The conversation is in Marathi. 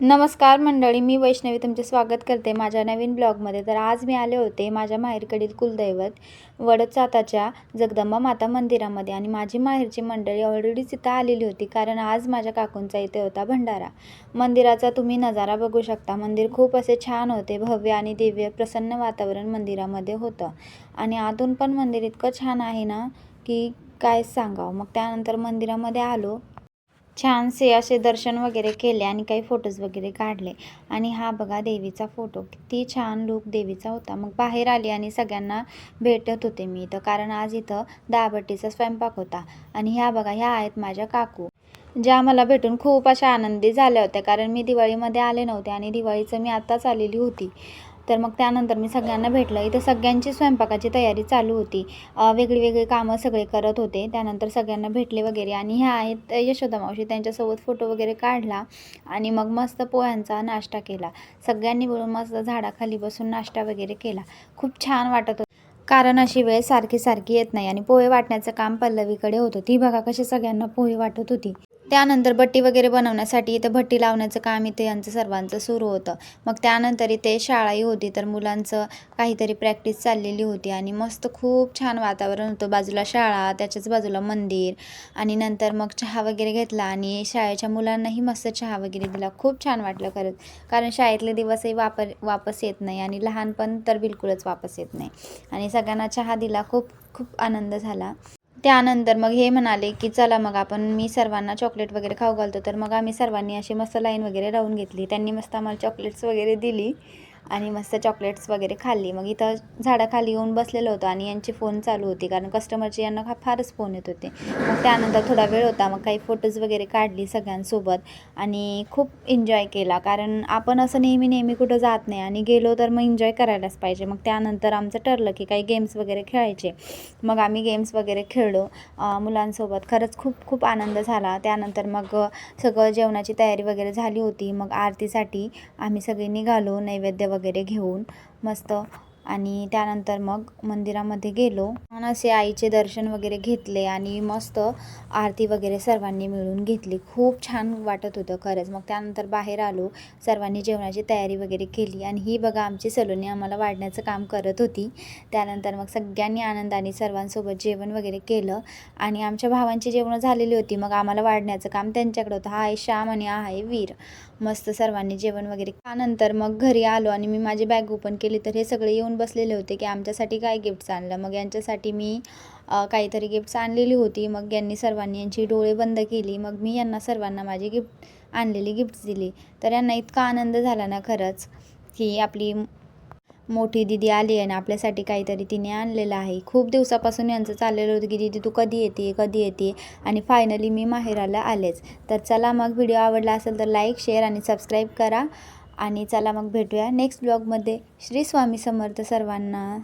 नमस्कार मंडळी मी वैष्णवी तुमचे स्वागत करते माझ्या नवीन ब्लॉगमध्ये. तर आज मी आले होते माझ्या माहेरकडील कुलदैवत वडचाताच्या जगदंबा माता मंदिरामध्ये आणि माझी माहेरची मंडळी ऑलरेडीच इथं आलेली होती कारण आज माझ्या काकूंचा इथे होता भंडारा. मंदिराचा तुम्ही नजारा बघू शकता. मंदिर खूप असे छान होते भव्य आणि दिव्य प्रसन्न वातावरण मंदिरामध्ये होतं. आणि आतून पण मंदिर इतकं छान आहे ना की काय सांगावं. मग त्यानंतर मंदिरामध्ये आलो छानसे असे दर्शन वगैरे केले आणि काही फोटोज वगैरे काढले. आणि हा बघा देवीचा फोटो किती छान लुक देवीचा होता. मग बाहेर आली आणि सगळ्यांना भेटत होते मी इथं. कारण आज इथं दाबटीचा स्वयंपाक होता. आणि ह्या बघा ह्या आहेत माझ्या काकू. ज्या मला भेटून खूप अशा आनंदी झाल्या होत्या. कारण मी दिवाळीमध्ये आले नव्हते आणि दिवाळीचं मी आत्ताच आलेली होती. तर मग त्यानंतर मी सगळ्यांना भेटलं. इथं सगळ्यांची स्वयंपाकाची तयारी चालू होती. वेगळी वेगळी कामं सगळे करत होते. त्यानंतर सगळ्यांना भेटले वगैरे आणि ह्या आहेत यशोदा मावशी. त्यांच्यासोबत फोटो वगैरे काढला आणि मग मस्त पोह्यांचा नाश्ता केला. सगळ्यांनी मिळून मस्त झाडाखाली बसून नाश्ता वगैरे केला. खूप छान वाटत होतं. कारण अशी वेळ सारखी सारखी येत नाही आणि पोहे वाटण्याचं काम पल्लवीकडे होतं. ती बघा कशी सगळ्यांना पोहे वाटत होती. त्यानंतर भट्टी वगैरे बनवण्यासाठी इथं भट्टी लावण्याचं काम इथे यांचं सर्वांचं सुरू होतं. मग त्यानंतर इथे शाळाही होती तर मुलांचं काहीतरी प्रॅक्टिस चाललेली होती आणि मस्त खूप छान वातावरण होतं. बाजूला शाळा त्याच्याच बाजूला मंदिर आणि नंतर मग चहा वगैरे घेतला आणि शाळेच्या मुलांनाही मस्त चहा वगैरे दिला. खूप छान वाटलं खरंच. कारण शाळेतले दिवसही वापर वापस येत नाही आणि लहानपण तर बिलकुलच वापस येत नाही. आणि सगळ्यांना चहा दिला. खूप खूप आनंद झाला. त्यानंतर मग हे म्हणाले की चला मग आपण मी सर्वांना चॉकलेट वगैरे खाऊ घालतो. तर मग आम्ही सर्वांनी अशी मस्त लाईन वगैरे राहून घेतली. त्यांनी मस्त आम्हाला चॉकलेट्स वगैरे दिली. आणि मस्त चॉकलेट्स वगैरे खाल्ली. मग इथं झाडाखाली येऊन बसलेलं होतं आणि यांची फोन चालू होती. कारण कस्टमरचे यांना फारच फोन येत होते. मग त्यानंतर थोडा वेळ होता. मग काही फोटोज वगैरे काढली सगळ्यांसोबत. आणि खूप एन्जॉय केला. कारण आपण असं नेहमी नेहमी कुठं जात नाही. आणि गेलो तर मग एन्जॉय करायलाच पाहिजे. मग त्यानंतर आमचं ठरलं की काही गेम्स वगैरे खेळायचे. मग आम्ही गेम्स वगैरे खेळलो. मुलांसोबत. खरंच खूप खूप आनंद झाला. त्यानंतर मग सगळं जेवणाची तयारी वगैरे झाली होती. मग आरतीसाठी आम्ही सगळे निघालो. नैवेद्य वगैरे वगैरे घेऊन मस्त आणि त्यानंतर मग मंदिरामध्ये गेलो. आणि असे आईचे दर्शन वगैरे घेतले आणि मस्त आरती वगैरे सर्वांनी मिळून घेतली. खूप छान वाटत होतं खरंच. मग त्यानंतर बाहेर आलो सर्वांनी जेवणाची तयारी वगैरे केली आणि ही बघा आमची सलोनी आम्हाला वाढण्याचं काम करत होती. त्यानंतर मग सगळ्यांनी आनंदाने सर्वांसोबत जेवण वगैरे केलं आणि आमच्या भावांची जेवणं झालेली होती. मग आम्हाला वाढण्याचं काम त्यांच्याकडे होतं. हा आहे श्याम आणि हा आहे वीर. मस्त सर्वांनी जेवण वगैरे त्यानंतर मग घरी आलो आणि मी माझी बॅग ओपन केली. तर हे सगळे येऊन बसलेले होते की आमच्यासाठी काय गिफ्ट्स आणलं? मग यांच्यासाठी मी काहीतरी गिफ्ट्स आणलेली होती. मग यांनी सर्वांनी यांची डोळे बंद केली. मग मी यांना सर्वांना माझी गिफ्ट आणलेली गिफ्ट्स दिली. तर यांना इतका आनंद झाला ना खरंच की आपली मोठी दिदी आली आहे आणि आपल्यासाठी काहीतरी तिने आणलेलं आहे. खूप दिवसापासून यांचं चाललेलं होतं की दिदी तू कधी येते? कधी येते? आणि फायनली मी माहेराला आलेच. तर चला मग व्हिडिओ आवडला असेल तर लाईक शेअर आणि सबस्क्राईब करा. आणि चला मग भेटूया नेक्स्ट ब्लॉगमध्ये श्री स्वामी समर्थ सर्वांना.